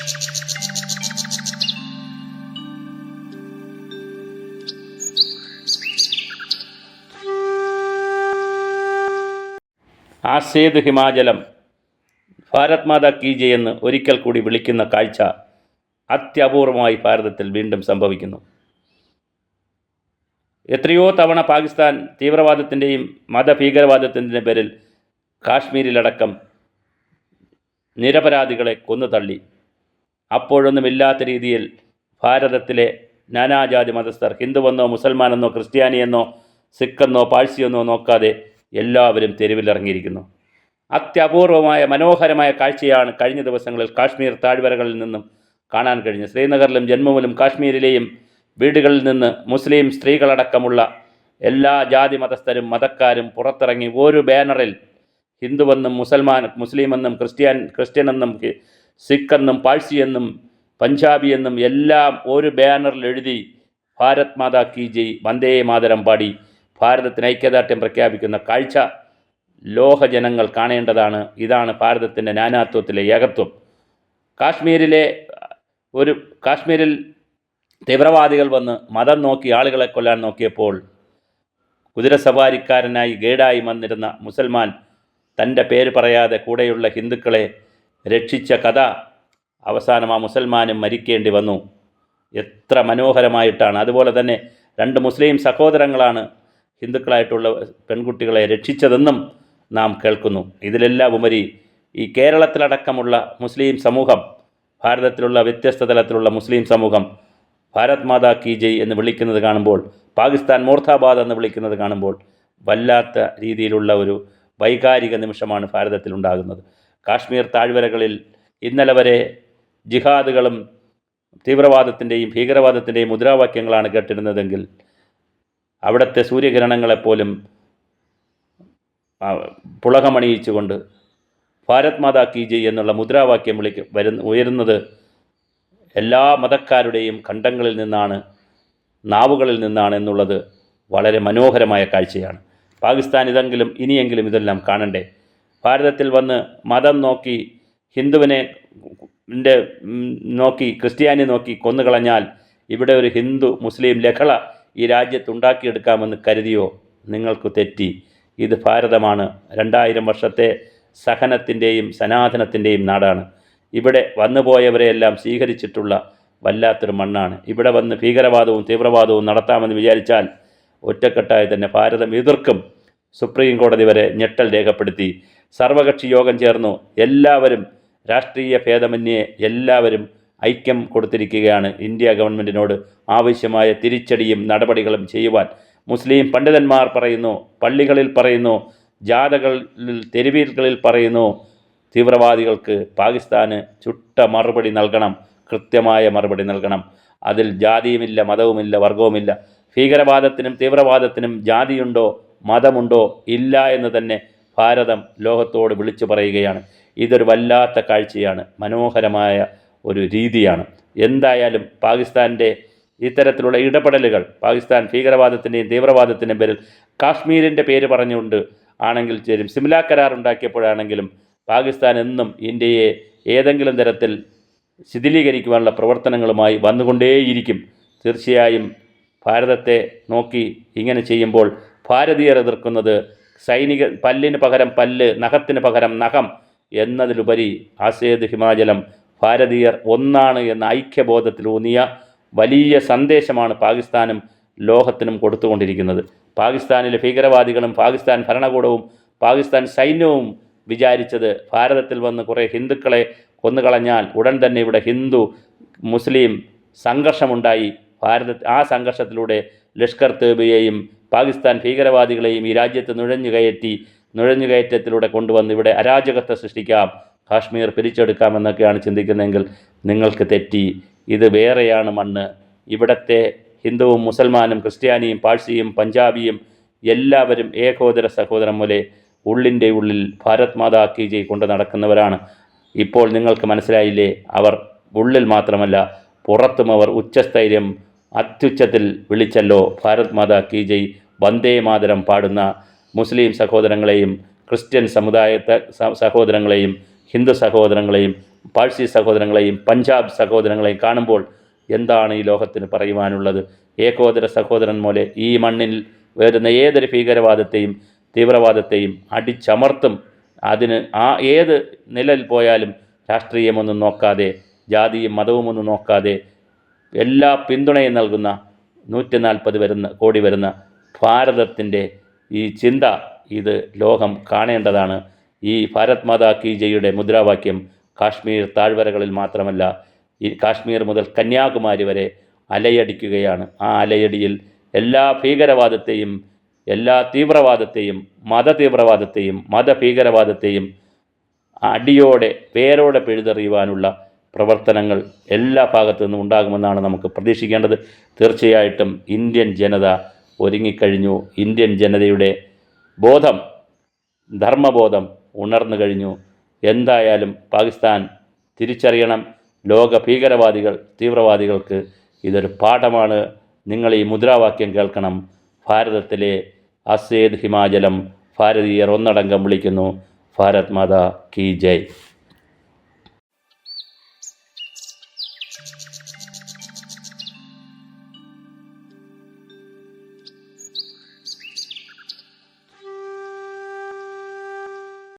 ആസേത് ഹിമാചലം. ഭാരത് മാതാ കീ ജെ എന്ന് ഒരിക്കൽ കൂടി വിളിക്കുന്ന കാഴ്ച അത്യപൂർവമായി ഭാരതത്തിൽ വീണ്ടും സംഭവിക്കുന്നു. എത്രയോ തവണ പാകിസ്ഥാൻ തീവ്രവാദത്തിന്റെയും മതഭീകരവാദത്തിന്റെ പേരിൽ കാശ്മീരിലടക്കം നിരപരാധികളെ കൊന്നു തള്ളി അപ്പോഴൊന്നുമില്ലാത്ത രീതിയിൽ ഭാരതത്തിലെ നാനാജാതി മതസ്ഥർ ഹിന്ദുവെന്നോ മുസൽമാനെന്നോ ക്രിസ്ത്യാനിയെന്നോ സിഖെന്നോ പാഴ്സിയെന്നോ നോക്കാതെ എല്ലാവരും തെരുവിലിറങ്ങിയിരിക്കുന്നു. അത്യപൂർവമായ മനോഹരമായ കാഴ്ചയാണ് കഴിഞ്ഞ ദിവസങ്ങളിൽ കാശ്മീർ താഴ്വരകളിൽ നിന്നും കാണാൻ കഴിഞ്ഞത്. ശ്രീനഗറിലും ജമ്മുവിലും കാശ്മീരിലെയും വീടുകളിൽ നിന്ന് മുസ്ലിം സ്ത്രീകളടക്കമുള്ള എല്ലാ ജാതി മതസ്ഥരും മതക്കാരും പുറത്തിറങ്ങി ഒരു ബാനറിൽ ഹിന്ദുവെന്നും മുസൽമാൻ മുസ്ലിമെന്നും ക്രിസ്ത്യാൻ ക്രിസ്ത്യനെന്നും സിഖെന്നും പാഴ്സിയെന്നും പഞ്ചാബി എന്നും എല്ലാം ഒരു ബാനറിൽ എഴുതി ഭാരത് മാതാ കി ജയ് വന്ദേ മാതരം പാടി ഭാരതത്തിന് ഐക്യദാർഢ്യം പ്രഖ്യാപിക്കുന്ന കാഴ്ച ലോകജനങ്ങൾ കാണേണ്ടതാണ്. ഇതാണ് ഭാരതത്തിന്റെ നാനാത്വത്തിലെ ഏകത്വം. കാശ്മീരിലെ ഒരു കാശ്മീരിൽ തീവ്രവാദികൾ വന്ന് മതം നോക്കി ആളുകളെ കൊല്ലാൻ നോക്കിയപ്പോൾ കുതിര സവാരിക്കാരനായി ഗൈഡായി വന്നിരുന്ന മുസൽമാൻ തന്റെ പേര് പറയാതെ കൂടെയുള്ള ഹിന്ദുക്കളെ രക്ഷിച്ച കഥ അവസാനം ആ മുസൽമാനും മരിക്കേണ്ടി വന്നു. എത്ര മനോഹരമായിട്ടാണ്. അതുപോലെ തന്നെ രണ്ട് മുസ്ലിം സഹോദരങ്ങളാണ് ഹിന്ദുക്കളായിട്ടുള്ള പെൺകുട്ടികളെ രക്ഷിച്ചതെന്നും നാം കേൾക്കുന്നു. ഇതിലെല്ലാം ഉപരി ഈ കേരളത്തിലടക്കമുള്ള മുസ്ലിം സമൂഹം ഭാരതത്തിലുള്ള വ്യത്യസ്ത തലത്തിലുള്ള മുസ്ലിം സമൂഹം ഭാരത് മാതാ കി ജയ് എന്ന് വിളിക്കുന്നത് കാണുമ്പോൾ പാകിസ്ഥാൻ മോർത്താബാദ് എന്ന് വിളിക്കുന്നത് കാണുമ്പോൾ വല്ലാത്ത രീതിയിലുള്ള ഒരു വൈകാരിക നിമിഷമാണ് ഭാരതത്തിലുണ്ടാകുന്നത്. കാശ്മീർ താഴ്വരകളിൽ ഇന്നലെ വരെ ജിഹാദുകളും തീവ്രവാദത്തിന്റെയും ഭീകരവാദത്തിന്റെയും മുദ്രാവാക്യങ്ങളാണ് കേട്ടിരുന്നതെങ്കിൽ അവിടുത്തെ സൂര്യകിരണങ്ങളെപ്പോലും പുളകമണിയിച്ചുകൊണ്ട് ഭാരത് മാതാ കി ജയ് എന്നുള്ള മുദ്രാവാക്യം വിളിക്ക വരുന്ന ഉയരുന്നത് എല്ലാ മതക്കാരുടെയും ഖണ്ഡങ്ങളിൽ നിന്നാണ് നാവുകളിൽ നിന്നാണ് എന്നുള്ളത് വളരെ മനോഹരമായ കാഴ്ചയാണ്. പാകിസ്ഥാൻ ഇതെങ്കിലും ഇനിയെങ്കിലും ഇതെല്ലാം കാണണ്ടേ? ഭാരതത്തിൽ വന്ന് മതം നോക്കി ഹിന്ദുവിനെ നോക്കി ക്രിസ്ത്യാനി നോക്കി കൊന്നുകളഞ്ഞാൽ ഇവിടെ ഒരു ഹിന്ദു മുസ്ലിം ലഹള ഈ രാജ്യത്ത് ഉണ്ടാക്കിയെടുക്കാമെന്ന് കരുതിയോ? നിങ്ങൾക്ക് തെറ്റി. ഇത് ഭാരതമാണ്. രണ്ടായിരം വർഷത്തെ സഹനത്തിന്റെയും സനാതനത്തിന്റെയും നാടാണ്. ഇവിടെ വന്നുപോയവരെയെല്ലാം സ്വീകരിച്ചിട്ടുള്ള വല്ലാത്തൊരു മണ്ണാണ്. ഇവിടെ വന്ന് ഭീകരവാദവും തീവ്രവാദവും നടത്താമെന്ന് വിചാരിച്ചാൽ ഒറ്റക്കെട്ടായി തന്നെ ഭാരതം എതിർക്കും. സുപ്രീം കോടതി വരെ ഞെട്ടൽ രേഖപ്പെടുത്തി. സർവകക്ഷി യോഗം ചേർന്നു എല്ലാവരും രാഷ്ട്രീയ ഭേദമന്യേ എല്ലാവരും ഐക്യം കൊടുത്തിരിക്കുകയാണ് ഇന്ത്യ ഗവൺമെന്റിനോട് ആവശ്യമായ തിരിച്ചടിയും നടപടികളും ചെയ്യുവാൻ മുസ്ലിം പണ്ഡിതന്മാർ പറയുന്നു പള്ളികളിൽ പറയുന്നു ജാഥകളിൽ തെരുവീലുകളിൽ പറയുന്നു തീവ്രവാദികൾക്ക് പാകിസ്ഥാന് ചുട്ട മറുപടി നൽകണം കൃത്യമായ മറുപടി നൽകണം. അതിൽ ജാതിയുമില്ല മതവുമില്ല വർഗവുമില്ല ഭീകരവാദത്തിനും തീവ്രവാദത്തിനും ജാതിയുണ്ടോ മതമുണ്ടോ ഇല്ല എന്ന് തന്നെ ഭാരതം ലോകത്തോട് വിളിച്ചു പറയുകയാണ്. ഇതൊരു വല്ലാത്ത കാഴ്ചയാണ്. മനോഹരമായ ഒരു രീതിയാണ്. എന്തായാലും പാകിസ്ഥാന്റെ ഇത്തരത്തിലുള്ള ഇടപെടലുകൾ പാകിസ്ഥാൻ ഭീകരവാദത്തിന്റെയും തീവ്രവാദത്തിന്റെയും പേരിൽ കാശ്മീരിന്റെ പേര് പറഞ്ഞുകൊണ്ട് ആണെങ്കിൽ ചേരും സിംല കരാർ ഉണ്ടാക്കിയപ്പോഴാണെങ്കിലും പാകിസ്ഥാൻ എന്നും ഇന്ത്യയെ ഏതെങ്കിലും തരത്തിൽ ശിഥിലീകരിക്കുവാനുള്ള പ്രവർത്തനങ്ങളുമായി വന്നുകൊണ്ടേയിരിക്കും. തീർച്ചയായും ഭാരതത്തെ നോക്കി ഇങ്ങനെ ചെയ്യുമ്പോൾ ഭാരതീയർ എതിർക്കുന്നത് സൈനിക പല്ലിന് പകരം പല്ല് നഖത്തിന് പകരം നഖം എന്നതിലുപരി ആസേത് ഹിമാചലം ഭാരതീയർ ഒന്നാണ് എന്ന ഐക്യബോധത്തിലൂന്നിയ വലിയ സന്ദേശമാണ് പാകിസ്ഥാനും ലോകത്തിനും കൊടുത്തുകൊണ്ടിരിക്കുന്നത്. പാകിസ്ഥാനിലെ ഭീകരവാദികളും പാകിസ്ഥാൻ ഭരണകൂടവും പാകിസ്ഥാൻ സൈന്യവും വിചാരിച്ചത് ഭാരതത്തിൽ വന്ന് കുറേ ഹിന്ദുക്കളെ കൊന്നുകളഞ്ഞാൽ ഉടൻ തന്നെ ഇവിടെ ഹിന്ദു മുസ്ലിം സംഘർഷമുണ്ടായി ഭാരത ആ സംഘർഷത്തിലൂടെ ലഷ്കർ തേബയെയും പാകിസ്ഥാൻ ഭീകരവാദികളെയും ഈ രാജ്യത്ത് നുഴഞ്ഞു കയറ്റി നുഴഞ്ഞു കയറ്റത്തിലൂടെ കൊണ്ടുവന്ന് ഇവിടെ അരാജകത്വം സൃഷ്ടിക്കാം. കാശ്മീർ പിരിച്ചെടുക്കാമെന്നൊക്കെയാണ് ചിന്തിക്കുന്നതെങ്കിൽ നിങ്ങൾക്ക് തെറ്റി. ഇത് വേറെയാണ് മണ്ണ്. ഇവിടത്തെ ഹിന്ദുവും മുസൽമാനും ക്രിസ്ത്യാനിയും പാഴ്സിയും പഞ്ചാബിയും എല്ലാവരും ഏകോദര സഹോദരം പോലെ ഉള്ളിന്റെ ഉള്ളിൽ ഭാരത് മാതാ കി ജയ് കൊണ്ട് നടക്കുന്നവരാണ്. ഇപ്പോൾ നിങ്ങൾക്ക് മനസ്സിലായില്ലേ? അവർ ഉള്ളിൽ മാത്രമല്ല പുറത്തും അവർ ഉച്ചസ്ഥൈര്യം അത്യുച്ചത്തിൽ വിളിച്ചല്ലോ ഭാരത് മാതാ കി ജയ്. വന്ദേ മാതരം പാടുന്ന മുസ്ലിം സഹോദരങ്ങളെയും ക്രിസ്ത്യൻ സമുദായത്തെ സഹോദരങ്ങളെയും ഹിന്ദു സഹോദരങ്ങളെയും പാഴ്സി സഹോദരങ്ങളെയും പഞ്ചാബ് സഹോദരങ്ങളെയും കാണുമ്പോൾ എന്താണ് ഈ ലോകത്തിന് പറയുവാനുള്ളത്? ഏകോദര സഹോദരൻ പോലെ ഈ മണ്ണിൽ വരുന്ന ഏതൊരു ഭീകരവാദത്തെയും തീവ്രവാദത്തെയും അടിച്ചമർത്തും. അതിന് ആ ഏത് നിലയിൽ പോയാലും രാഷ്ട്രീയമൊന്നും നോക്കാതെ ജാതിയും മതവുമൊന്നും നോക്കാതെ എല്ലാ പിന്തുണയും നൽകുന്ന നൂറ്റി നാൽപ്പത് വരുന്ന കോടി വരുന്ന ഭാരതത്തിന്റെ ഈ ചിന്ത ഇത് ലോകം കാണേണ്ടതാണ്. ഈ ഭാരത് മാതാ കി ജയുടെ മുദ്രാവാക്യം കാശ്മീർ താഴ്വരകളിൽ മാത്രമല്ല ഈ കാശ്മീർ മുതൽ കന്യാകുമാരി വരെ അലയടിക്കുകയാണ്. ആ അലയടിയിൽ എല്ലാ ഭീകരവാദത്തെയും എല്ലാ തീവ്രവാദത്തെയും മതതീവ്രവാദത്തെയും മതഭീകരവാദത്തെയും അടിയോടെ പേരോടെ പിഴുതെറിയുവാനുള്ള പ്രവർത്തനങ്ങൾ എല്ലാ ഭാഗത്തു നിന്നും ഉണ്ടാകുമെന്നാണ് നമുക്ക് പ്രതീക്ഷിക്കേണ്ടത്. തീർച്ചയായിട്ടും ഇന്ത്യൻ ജനത ഒരുങ്ങിക്കഴിഞ്ഞു. ഇന്ത്യൻ ജനതയുടെ ബോധം ധർമ്മബോധം ഉണർന്നു കഴിഞ്ഞു. എന്തായാലും പാകിസ്ഥാൻ തിരിച്ചറിയണം. ലോക ഭീകരവാദികൾ തീവ്രവാദികൾക്ക് ഇതൊരു പാഠമാണ്. നിങ്ങൾ ഈ മുദ്രാവാക്യം കേൾക്കണം. ഭാരതത്തിലെ അസേദ് ഹിമാചലം ഭാരതീയർ ഒന്നടങ്കം വിളിക്കുന്നു. ഭാരത് മാതാ കി ജയ്. フフフ。